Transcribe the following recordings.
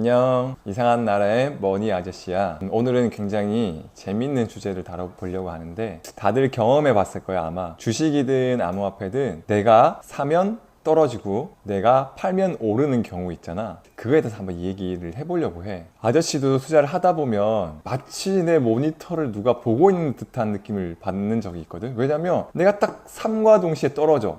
안녕. 이상한 나라의 머니 아저씨야. 음, 오늘은 굉장히 재밌는 주제를 다뤄보려고 하는데 다들 경험해 봤을 거야, 아마. 주식이든 암호화폐든 내가 사면 떨어지고 내가 팔면 오르는 경우 있잖아. 그거에 대해서 한번 얘기를 해보려고 해. 아저씨도 투자를 하다 보면 마치 내 모니터를 누가 보고 있는 듯한 느낌을 받는 적이 있거든. 왜냐면 내가 딱 삼과 동시에 떨어져.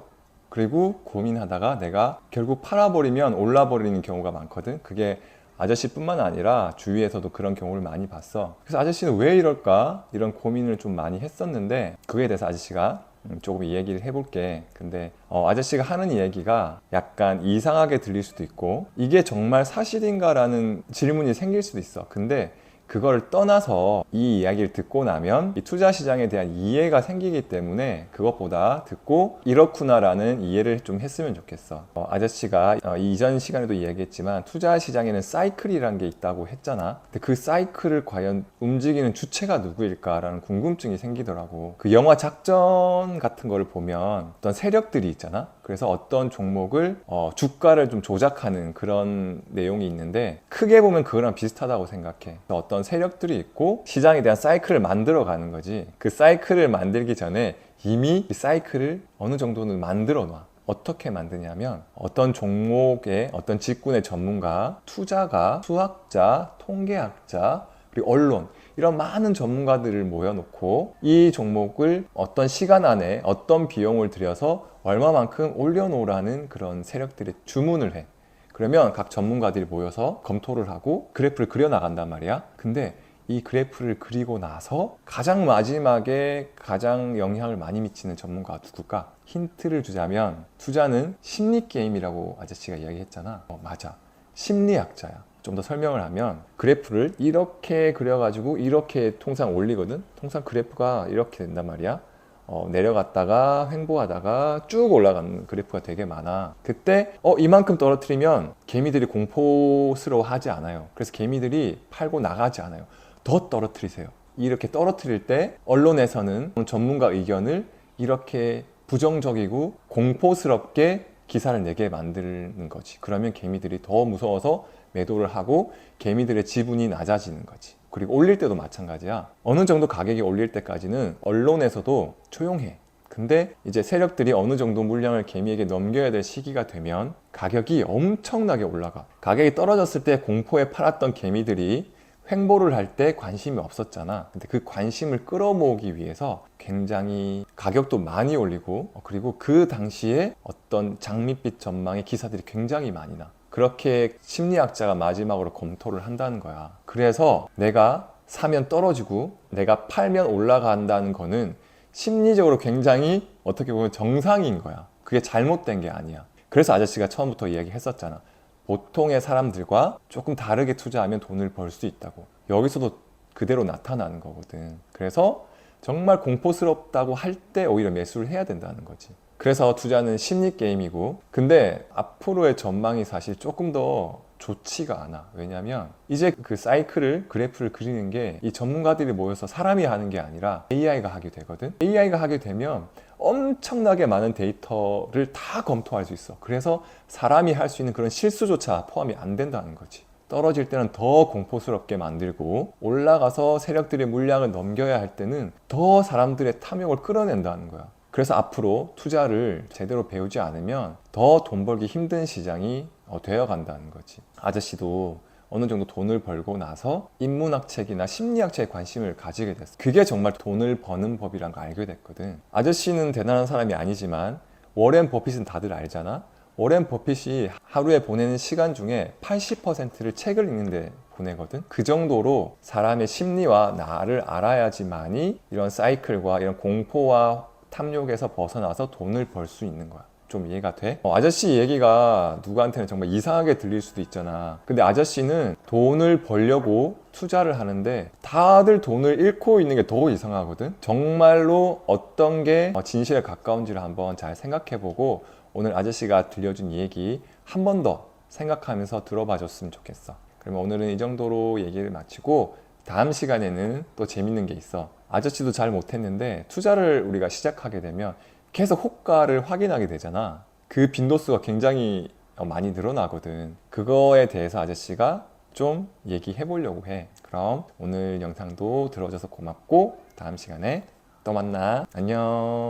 그리고 고민하다가 내가 결국 팔아버리면 올라버리는 경우가 많거든. 그게 아저씨뿐만 아니라 주위에서도 그런 경우를 많이 봤어. 그래서 아저씨는 왜 이럴까? 이런 고민을 좀 많이 했었는데 그에 대해서 아저씨가 음, 조금 얘기를 해볼게. 근데 어, 아저씨가 하는 얘기가 약간 이상하게 들릴 수도 있고 이게 정말 사실인가라는 질문이 생길 수도 있어. 근데 그걸 떠나서 이 이야기를 듣고 나면 이 투자 시장에 대한 이해가 생기기 때문에 그것보다 듣고 이렇구나라는 이해를 좀 했으면 좋겠어. 어, 아저씨가 어, 이전 시간에도 이야기했지만 투자 시장에는 사이클이라는 게 있다고 했잖아. 근데 그 사이클을 과연 움직이는 주체가 누구일까라는 궁금증이 생기더라고. 그 영화 작전 같은 거를 보면 어떤 세력들이 있잖아. 그래서 어떤 종목을 어, 주가를 좀 조작하는 그런 내용이 있는데 크게 보면 그거랑 비슷하다고 생각해. 어떤 세력들이 있고 시장에 대한 사이클을 만들어 가는 거지. 그 사이클을 만들기 전에 이미 이 사이클을 어느 정도는 만들어 놔. 어떻게 만드냐면 어떤 종목의 어떤 직군의 전문가, 투자가, 수학자, 통계학자, 그리고 언론 이런 많은 전문가들을 모여놓고 이 종목을 어떤 시간 안에 어떤 비용을 들여서 얼마만큼 올려놓으라는 그런 세력들의 주문을 해. 그러면 각 전문가들이 모여서 검토를 하고 그래프를 그려 나간단 말이야. 근데 이 그래프를 그리고 나서 가장 마지막에 가장 영향을 많이 미치는 전문가가 누굴까? 힌트를 주자면 투자는 심리 게임이라고 아저씨가 이야기했잖아. 어, 맞아. 심리학자야. 좀 더 설명을 하면 그래프를 이렇게 그려가지고 이렇게 통상 올리거든. 통상 그래프가 이렇게 된단 말이야. 어, 내려갔다가 횡보하다가 쭉 올라가는 그래프가 되게 많아. 그때 어 이만큼 떨어뜨리면 개미들이 공포스러워 하지 않아요. 그래서 개미들이 팔고 나가지 않아요. 더 떨어뜨리세요. 이렇게 떨어뜨릴 때 언론에서는 전문가 의견을 이렇게 부정적이고 공포스럽게 기사를 내게 만드는 거지. 그러면 개미들이 더 무서워서 매도를 하고 개미들의 지분이 낮아지는 거지. 그리고 올릴 때도 마찬가지야. 어느 정도 가격이 올릴 때까지는 언론에서도 조용해. 근데 이제 세력들이 어느 정도 물량을 개미에게 넘겨야 될 시기가 되면 가격이 엄청나게 올라가. 가격이 떨어졌을 때 공포에 팔았던 개미들이 횡보를 할 때 관심이 없었잖아. 근데 그 관심을 끌어모으기 위해서 굉장히 가격도 많이 올리고 어, 그리고 그 당시에 어떤 장밋빛 전망의 기사들이 굉장히 많이 나. 그렇게 심리학자가 마지막으로 검토를 한다는 거야. 그래서 내가 사면 떨어지고 내가 팔면 올라간다는 거는 심리적으로 굉장히 어떻게 보면 정상인 거야. 그게 잘못된 게 아니야. 그래서 아저씨가 처음부터 이야기했었잖아. 보통의 사람들과 조금 다르게 투자하면 돈을 벌 수 있다고. 여기서도 그대로 나타나는 거거든. 그래서 정말 공포스럽다고 할 때 오히려 매수를 해야 된다는 거지. 그래서 투자는 심리 게임이고, 근데 앞으로의 전망이 사실 조금 더 좋지가 않아. 왜냐면 이제 그 사이클을 그래프를 그리는 게 이 전문가들이 모여서 사람이 하는 게 아니라 AI가 하게 되거든. AI가 하게 되면 엄청나게 많은 데이터를 다 검토할 수 있어. 그래서 사람이 할 수 있는 그런 실수조차 포함이 안 된다는 거지. 떨어질 때는 더 공포스럽게 만들고 올라가서 세력들의 물량을 넘겨야 할 때는 더 사람들의 탐욕을 끌어낸다는 거야. 그래서 앞으로 투자를 제대로 배우지 않으면 더 돈 벌기 힘든 시장이 어, 되어 간다는 거지. 아저씨도 어느 정도 돈을 벌고 나서 인문학 책이나 심리학 책에 관심을 가지게 됐어. 그게 정말 돈을 버는 법이란 걸 알게 됐거든. 아저씨는 대단한 사람이 아니지만 워렌 버핏은 다들 알잖아. 워렌 버핏이 하루에 보내는 시간 중에 80%를 책을 읽는데 보내거든. 그 정도로 사람의 심리와 나를 알아야지만이 이런 사이클과 이런 공포와 탐욕에서 벗어나서 돈을 벌 수 있는 거야. 좀 이해가 돼? 어, 아저씨 얘기가 누구한테는 정말 이상하게 들릴 수도 있잖아. 근데 아저씨는 돈을 벌려고 투자를 하는데 다들 돈을 잃고 있는 게 더 이상하거든? 정말로 어떤 게 어, 진실에 가까운지를 한번 잘 생각해보고 오늘 아저씨가 들려준 얘기 한 번 더 생각하면서 들어봐 줬으면 좋겠어. 그러면 오늘은 이 정도로 얘기를 마치고 다음 시간에는 또 재밌는 게 있어. 아저씨도 잘 못했는데 투자를 우리가 시작하게 되면 계속 호가를 확인하게 되잖아. 그 빈도수가 굉장히 많이 늘어나거든. 그거에 대해서 아저씨가 좀 얘기해 보려고 해. 그럼 오늘 영상도 들어줘서 고맙고 다음 시간에 또 만나. 안녕.